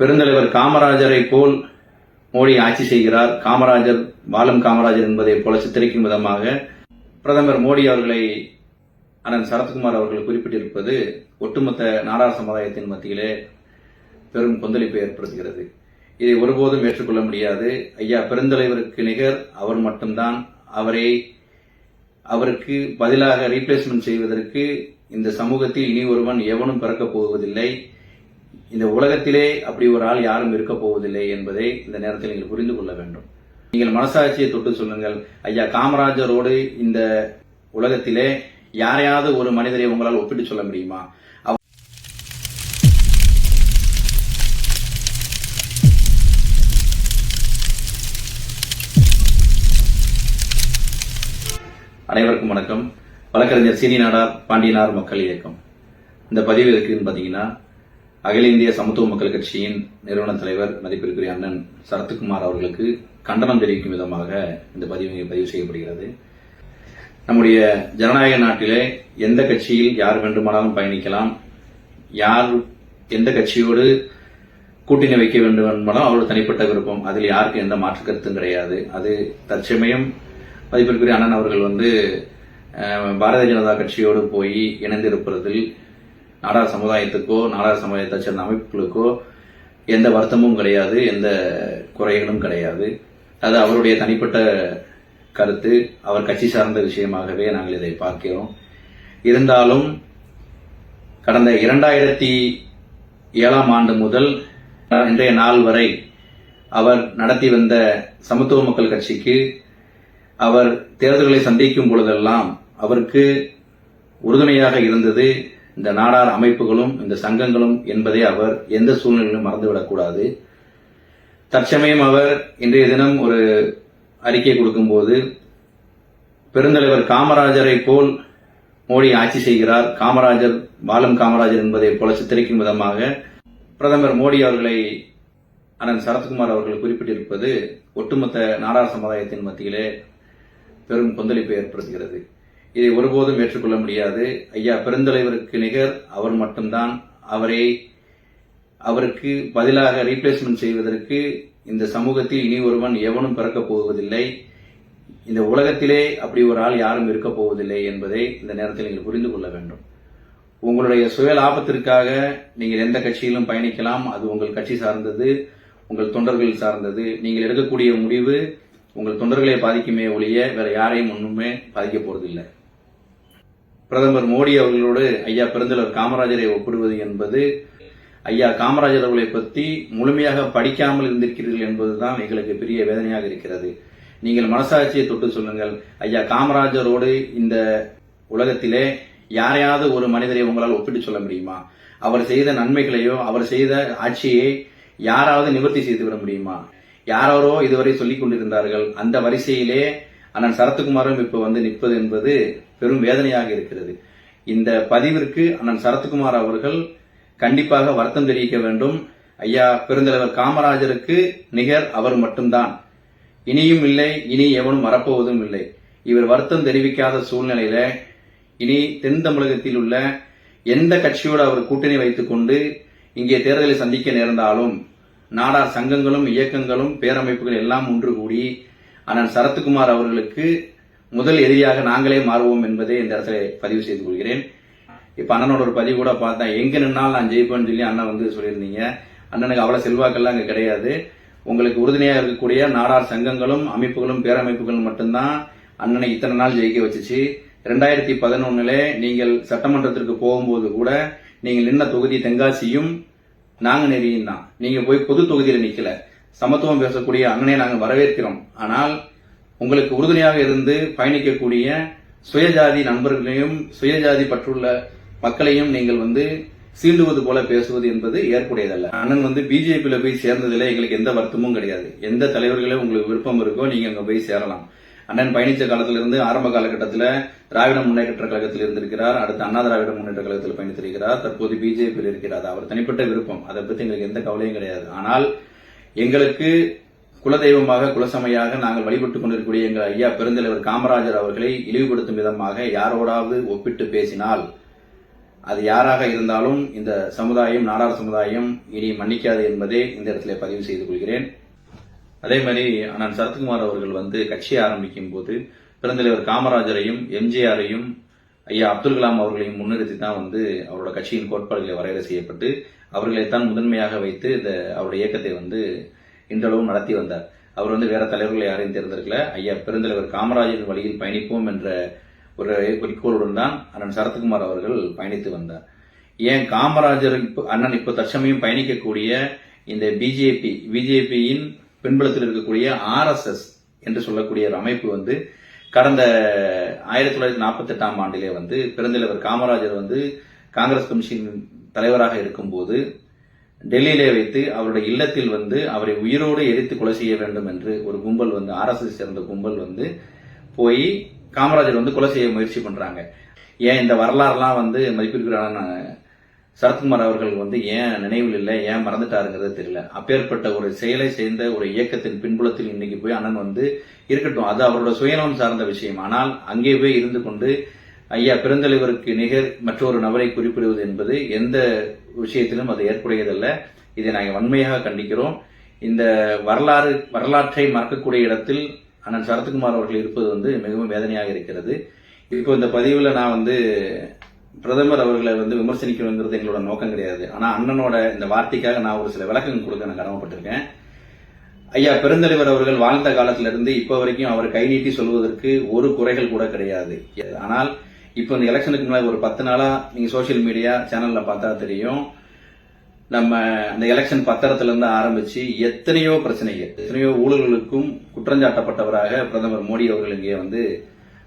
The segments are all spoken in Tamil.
பெருந்தலைவர் காமராஜரை போல் மோடி ஆட்சி செய்கிறார். காமராஜர் பாலம் காமராஜர் என்பதை போல சித்தரிக்கும் விதமாக பிரதமர் மோடி அவர்களை அண்ணன் சரத்குமார் அவர்கள் குறிப்பிட்டிருப்பது ஒட்டுமொத்த நாடார் சமுதாயத்தின் மத்தியிலே பெரும் கொந்தளிப்பை ஏற்படுத்துகிறது. இதை ஒருபோதும் ஏற்றுக்கொள்ள முடியாது. ஐயா பெருந்தலைவருக்கு நிகர் அவர் மட்டும்தான். அவரை அவருக்கு பதிலாக ரீப்ளேஸ்மெண்ட் செய்வதற்கு இந்த சமூகத்தில் இனி ஒருவன் எவனும் பிறக்கப் போவதில்லை. இந்த உலகத்திலே அப்படி ஒரு ஆள் யாரும் இருக்க போவதில்லை என்பதை இந்த நேரத்தில் நீங்கள் புரிந்து கொள்ள வேண்டும். நீங்கள் மனசாட்சியை தொட்டு சொல்லுங்கள் ஐயா காமராஜரோடு இந்த உலகத்திலே யாரையாவது ஒரு மனிதரை உங்களால் ஒப்பிட்டு சொல்ல முடியுமா? அனைவருக்கும் வணக்கம். வழக்கறிஞர் சீனி நாடார் பாண்டியனார் மக்கள் இயக்கம். இந்த பதிவு இருக்குன்னு பார்த்தீங்கன்னா அகில இந்திய சமத்துவ மக்கள் கட்சியின் நிறுவன தலைவர் மதிப்பிற்குரிய அண்ணன் சரத்குமார் அவர்களுக்கு கண்டனம் தெரிவிக்கும் விதமாக இந்த பதிவு பதிவு செய்யப்படுகிறது. நம்முடைய ஜனநாயக நாட்டிலே எந்த கட்சியில் யார் வேண்டுமானாலும் பயணிக்கலாம். யார் எந்த கட்சியோடு கூட்டணி வைக்க வேண்டும் என்பதும் அவரோட தனிப்பட்ட விருப்பம். அதில் யாருக்கு எந்த மாற்று கருத்தும் கிடையாது. அது தற்சமயம் மதிப்பிற்குரிய அண்ணன் அவர்கள் வந்து பாரதிய ஜனதா கட்சியோடு போய் இணைந்திருப்பதில் நாடார் சமுதாயத்துக்கோ நாடார் சமுதாயத்தை சேர்ந்த அமைப்புகளுக்கோ எந்த வருத்தமும் கிடையாது எந்த குறைகளும் கிடையாது. அது அவருடைய தனிப்பட்ட கருத்து அவர் கட்சி சார்ந்த விஷயமாகவே நாங்கள் இதை பார்க்கிறோம். இருந்தாலும் கடந்த இரண்டாயிரத்தி ஏழாம் ஆண்டு முதல் இன்றைய நாள் வரை அவர் நடத்தி வந்த சமத்துவ மக்கள் கட்சிக்கு அவர் தேர்தல்களை சந்திக்கும் பொழுதெல்லாம் அவருக்கு உறுதுணையாக இருந்தது இந்த நாடார் அமைப்புகளும் இந்த சங்கங்களும் என்பதை அவர் எந்த சூழ்நிலையிலும் மறந்துவிடக்கூடாது. தற்சமயம் அவர் இன்றைய தினம் ஒரு அறிக்கை கொடுக்கும்போது பெருந்தலைவர் காமராஜரை போல் மோடி ஆட்சி செய்கிறார். காமராஜர் பாலம் காமராஜர் என்பதை போல சித்தரிக்கும் விதமாக பிரதமர் மோடி அவர்களை அண்ணன் சரத்குமார் அவர்கள் குறிப்பிட்டிருப்பது ஒட்டுமொத்த நாடார் சமுதாயத்தின் மத்தியிலே பெரும் கொந்தளிப்பை ஏற்படுத்துகிறது. இதை ஒருபோதும் ஏற்றுக்கொள்ள முடியாது. ஐயா பெருந்தலைவருக்கு நிகர் அவர் மட்டும்தான். அவரை அவருக்கு பதிலாக ரீப்ளேஸ்மெண்ட் செய்வதற்கு இந்த சமூகத்தில் இனி ஒருவன் எவனும் பிறக்கப் போவதில்லை. இந்த உலகத்திலே அப்படி ஒரு ஆள் யாரும் இருக்கப் போவதில்லை என்பதை இந்த நேரத்தில் நீங்கள் புரிந்து கொள்ள வேண்டும். உங்களுடைய சுய லாபத்திற்காக நீங்கள் எந்த கட்சியிலும் பயணிக்கலாம். அது உங்கள் கட்சி சார்ந்தது உங்கள் தொண்டர்கள் சார்ந்தது. நீங்கள் எடுக்கக்கூடிய முடிவு உங்கள் தொண்டர்களை பாதிக்குமே ஒழிய வேற யாரையும் ஒன்றுமே பாதிக்க போறதில்லை. பிரதமர் மோடி அவர்களோடு ஐயா பெருந்தலைவர் காமராஜரை ஒப்பிடுவது என்பது ஐயா காமராஜர் அவர்களை பற்றி முழுமையாக படிக்காமல் இருந்திருக்கிறீர்கள் என்பதுதான் எங்களுக்கு பெரிய வேதனையாக இருக்கிறது. நீங்கள் மனசாட்சியை தொட்டு சொல்லுங்கள் ஐயா காமராஜரோடு இந்த உலகத்திலே யாரையாவது ஒரு மனிதரை உங்களால் ஒப்பிட்டு சொல்ல முடியுமா? அவர் செய்த நன்மைகளையோ அவர் செய்த ஆட்சியை யாராவது நிவர்த்தி செய்து விட முடியுமா? யாரோ இதுவரை சொல்லிக் கொண்டிருந்தார்கள். அந்த வரிசையிலே அண்ணன் சரத்குமாரும் இப்ப வந்து நிற்பது என்பது பெரும் வேதனையாக இருக்கிறது. இந்த பதிவிற்கு அண்ணன் சரத்குமார் அவர்கள் கண்டிப்பாக வருத்தம் தெரிவிக்க வேண்டும். ஐயா பெருந்தலைவர் காமராஜருக்கு நிகர் அவர் மட்டும்தான். இனியும் இல்லை இனி எவனும் வரப்போவதும் இல்லை. இவர் வருத்தம் தெரிவிக்காத சூழ்நிலையில இனி தென் தமிழகத்தில் உள்ள எந்த கட்சியோடு அவர் கூட்டணி வைத்துக் கொண்டு இங்கே தேர்தலை சந்திக்க நேர்ந்தாலும் நாடார் சங்கங்களும் இயக்கங்களும் பேரமைப்புகள் எல்லாம் ஒன்று கூடி அண்ணன் சரத்குமார் அவர்களுக்கு முதல் எதிரியாக நாங்களே மாறுவோம் என்பதை இந்த இடத்துல பதிவு செய்து கொள்கிறேன். இப்ப அண்ணனோட ஒரு பதிவு கூட பார்த்தேன் எங்க நின்னாலும் நான் ஜெயிப்பேன்னு சொல்லி அண்ணன் வந்து சொல்லியிருந்தீங்க. அண்ணனுக்கு அவ்வளவு செல்வாக்கெல்லாம் அங்க கிடையாது. உங்களுக்கு உறுதுணையாக இருக்கக்கூடிய நாடார் சங்கங்களும் அமைப்புகளும் பேரமைப்புகளும் மட்டும்தான் அண்ணனை இத்தனை நாள் ஜெயிக்க வச்சுச்சு. ரெண்டாயிரத்தி பதினொன்னுல நீங்கள் சட்டமன்றத்திற்கு போகும்போது கூட நீங்கள் நின்ன தொகுதி தென்காசியும் நாங்குநேரியும் தான். நீங்க போய் பொது தொகுதியில நிக்கல. சமத்துவம் பேசக்கூடிய அண்ணனை நாங்க வரவேற்கிறோம். ஆனால் உங்களுக்கு உறுதுணையாக இருந்து பயணிக்கக்கூடிய சுயஜாதி நண்பர்களையும் சுயஜாதி பற்றுள்ள மக்களையும் நீங்கள் வந்து சீண்டுவது போல பேசுவது என்பது ஏற்புடையதல்ல. அண்ணன் வந்து பிஜேபியில போய் சேர்ந்ததில் எங்களுக்கு எந்த வருத்தமும் கிடையாது. எந்த தலைவர்களே உங்களுக்கு விருப்பம் இருக்கோ நீங்க அங்க போய் சேரலாம். அண்ணன் பயணித்த காலத்திலிருந்து ஆரம்ப காலகட்டத்தில் திராவிட முன்னேற்ற கழகத்தில் இருந்திருக்கிறார். அடுத்து அண்ணா திராவிட முன்னேற்ற கழகத்தில் பயணித்திருக்கிறார். தற்போது பிஜேபியில் இருக்கிறார். அவர் தனிப்பட்ட விருப்பம். அதை பற்றி எங்களுக்கு எந்த கவலையும் கிடையாது. ஆனால் எங்களுக்கு குலதெய்வமாக குலசமையாக நாங்கள் வழிபட்டுக் கொண்டிருக்கக்கூடிய எங்கள் ஐயா பெருந்தலைவர் காமராஜர் அவர்களை இழிவுபடுத்தும் விதமாக யாரோடாவது ஒப்பிட்டு பேசினால் அது யாராக இருந்தாலும் இந்த சமுதாயம் நாடார் சமுதாயம் இனி மன்னிக்காது என்பதே இந்த இடத்துல பதிவு செய்து கொள்கிறேன். அதே மாதிரி அண்ணன் சரத்குமார் அவர்கள் வந்து கட்சியை ஆரம்பிக்கும் போது பெருந்தலைவர் காமராஜரையும் எம்ஜிஆரையும் ஐயா அப்துல் கலாம் அவர்களையும் முன்னிறுத்தி தான் வந்து அவரோட கட்சியின் கோட்பாடுகளை வரையறை செய்யப்பட்டு அவர்களை தான் முதன்மையாக வைத்து இந்த அவருடைய இயக்கத்தை வந்து இன்றளவும் நடத்தி வந்தார். அவர் வந்து வேற தலைவர்களை யாரையும் தேர்ந்தெடுக்கல. ஐயா பெருந்தலைவர் காமராஜரின் வழியில் பயணிப்போம் என்ற ஒரு குறிக்கோளுடன் தான் அண்ணன் சரத்குமார் அவர்கள் பயணித்து வந்தார். ஏன் காமராஜர் இப்போ அண்ணன் இப்போ தற்சமயம் பயணிக்கக்கூடிய இந்த பிஜேபி பிஜேபியின் பின்புலத்தில் இருக்கக்கூடிய ஆர்எஸ்எஸ் என்று சொல்லக்கூடிய ஒரு அமைப்பு வந்து கடந்த ஆயிரத்தி தொள்ளாயிரத்தி நாற்பத்தி எட்டாம் ஆண்டிலே வந்து பெருந்தலைவர் காமராஜர் வந்து காங்கிரஸ் கமிஷன் தலைவராக இருக்கும்போது டெல்லியிலே வைத்து அவருடைய இல்லத்தில் வந்து அவரை உயிரோடு எரித்து கொலை செய்ய வேண்டும் என்று ஒரு கும்பல் வந்து ஆர்எஸ்எஸ் சேர்ந்த கும்பல் வந்து போய் காமராஜர் வந்து கொலை செய்ய முயற்சி பண்றாங்க. ஏன் இந்த வரலாறுலாம் வந்து மதிப்பிற்குறான சரத்குமார் அவர்கள் வந்து ஏன் நினைவில் இல்லை ஏன் மறந்துட்டாருங்கிறது தெரியல. அப்பேற்பட்ட ஒரு செயலை சேர்ந்த ஒரு இயக்கத்தின் பின்புலத்தில் இன்னைக்கு போய் அண்ணன் வந்து இருக்கட்டும். அது அவரோட சுயநலம் சார்ந்த விஷயம். ஆனால் அங்கே போய் இருந்து கொண்டு ஐயா பெருந்தலைவருக்கு நிகர் மற்றொரு நபரை குறிப்பிடுவது என்பது எந்த விஷயத்திலும் அது ஏற்புடையதல்ல. இதை நாங்கள் வன்மையாக கண்டிக்கிறோம். இந்த வரலாறு வரலாற்றை மறக்கக்கூடிய இடத்தில் அண்ணன் சரத்குமார் அவர்கள் இருப்பது வந்து மிகவும் வேதனையாக இருக்கிறது. இப்போ இந்த பதிவில் நான் வந்து பிரதமர் அவர்களை வந்து விமர்சனிக்கணுங்கிறது எங்களோட நோக்கம் கிடையாது. ஆனால் அண்ணனோட இந்த வார்த்தைக்காக நான் ஒரு சில விளக்கங்கள் கொடுக்க நான் கடமைப்பட்டிருக்கேன். ஐயா பெருந்தலைவர் அவர்கள் வாழ்ந்த காலத்திலிருந்து இப்போ வரைக்கும் அவர் கை நீட்டி சொல்வதற்கு ஒரு குறைகள் கூட கிடையாது. ஆனால் இப்போ இந்த எலெக்ஷனுக்கு முன்னாடி ஒரு பத்து நாளாக நீங்கள் சோசியல் மீடியா சேனலில் பார்த்தா தெரியும். நம்ம அந்த எலெக்ஷன் பத்திரத்திலிருந்து ஆரம்பித்து எத்தனையோ பிரச்சனைகள் எத்தனையோ ஊழல்களுக்கும் குற்றஞ்சாட்டப்பட்டவராக பிரதமர் மோடி அவர்கள் இங்கே வந்து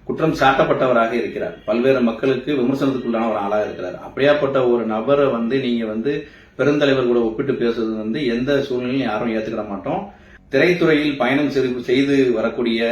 குற்றம் சாட்டப்பட்டவராக இருக்கிறார். பல்வேறு மக்களுக்கு விமர்சனத்துக்குள்ளான ஒரு ஆளாக இருக்கிறார். அப்படியாப்பட்ட ஒரு நபரை வந்து நீங்க வந்து பெருந்தலைவர் கூட ஒப்பிட்டு பேசுறது வந்து எந்த சூழ்நிலையும் யாரும் ஏத்துக்கிட மாட்டோம். திரைத்துறையில் பயணம் செய்து- செய்து வரக்கூடிய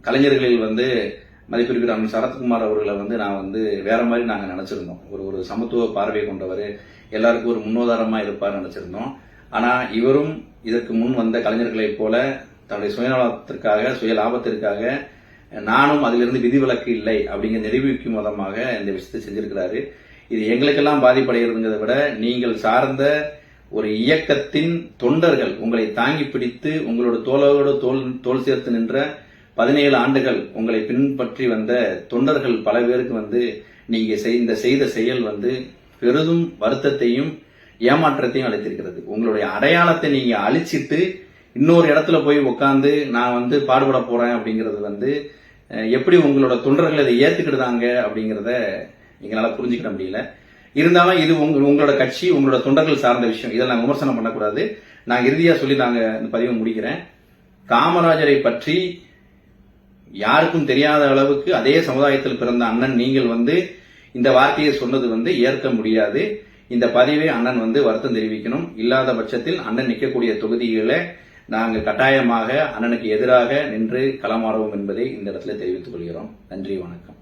கலைஞர்களில் வந்து மதிப்பிற்கிற அண்ணன் சரத்குமார் அவர்களை வந்து நான் வந்து வேற மாதிரி நாங்கள் நினைச்சிருந்தோம். ஒரு ஒரு சமத்துவ பார்வை கொண்டவர். எல்லாருக்கும் ஒரு முன்னுதாரணமா இருப்பார் நினைச்சிருந்தோம். ஆனால் இவரும் இதற்கு முன் வந்த கலைஞர்களைப் போல தன்னுடைய சுயநலத்திற்காக சுய லாபத்திற்காக நானும் அதிலிருந்து விதிவிலக்கு இல்லை அப்படிங்கிற நிரூபிக்கும் விதமாக இந்த விஷயத்தை செஞ்சிருக்கிறாரு. இது எங்களுக்கெல்லாம் பாதிப்படைகிறதுங்கிறத விட நீங்கள் சார்ந்த ஒரு இயக்கத்தின் தொண்டர்கள் உங்களை தாங்கி பிடித்து உங்களோட தோளோடு தோல் தோல் சேர்த்து நின்ற பதினேழு ஆண்டுகள் உங்களை பின்பற்றி வந்த தொண்டர்கள் பல பேருக்கு வந்து நீங்க இந்த செய்த செயல் வந்து பெரிதும் வருத்தத்தையும் ஏமாற்றத்தையும் அளித்திருக்கிறது. உங்களுடைய அடையாளத்தை நீங்க அழிச்சிட்டு இன்னொரு இடத்துல போய் உட்காந்து நான் வந்து பாடுபட போறேன் அப்படிங்கிறது வந்து எப்படி உங்களோட தொண்டர்கள் இதை ஏத்துக்கிடுதாங்க அப்படிங்கிறத எங்களால புரிஞ்சுக்கிட முடியல. இருந்தாலும் இது உங்க உங்களோட கட்சி உங்களோட தொண்டர்கள் சார்ந்த விஷயம். இதை நாங்க விமர்சனம் பண்ணக்கூடாது. நான் இறுதியா சொல்லி நாங்க இந்த பதிவை முடிக்கிறேன். காமராஜரை பற்றி யாருக்கும் தெரியாத அளவுக்கு அதே சமுதாயத்தில் பிறந்த அண்ணன் நீங்கள் வந்து இந்த வார்த்தையை சொன்னது வந்து ஏற்க முடியாது. இந்த பதிவை அண்ணன் வந்து வருத்தம் தெரிவிக்கணும். இல்லாத பட்சத்தில் அண்ணன் நிற்கக்கூடிய தொகுதிகளை நாங்கள் கட்டாயமாக அண்ணனுக்கு எதிராக நின்று களமாறுவோம் என்பதை இந்த இடத்துல தெரிவித்துக் கொள்கிறோம். நன்றி வணக்கம்.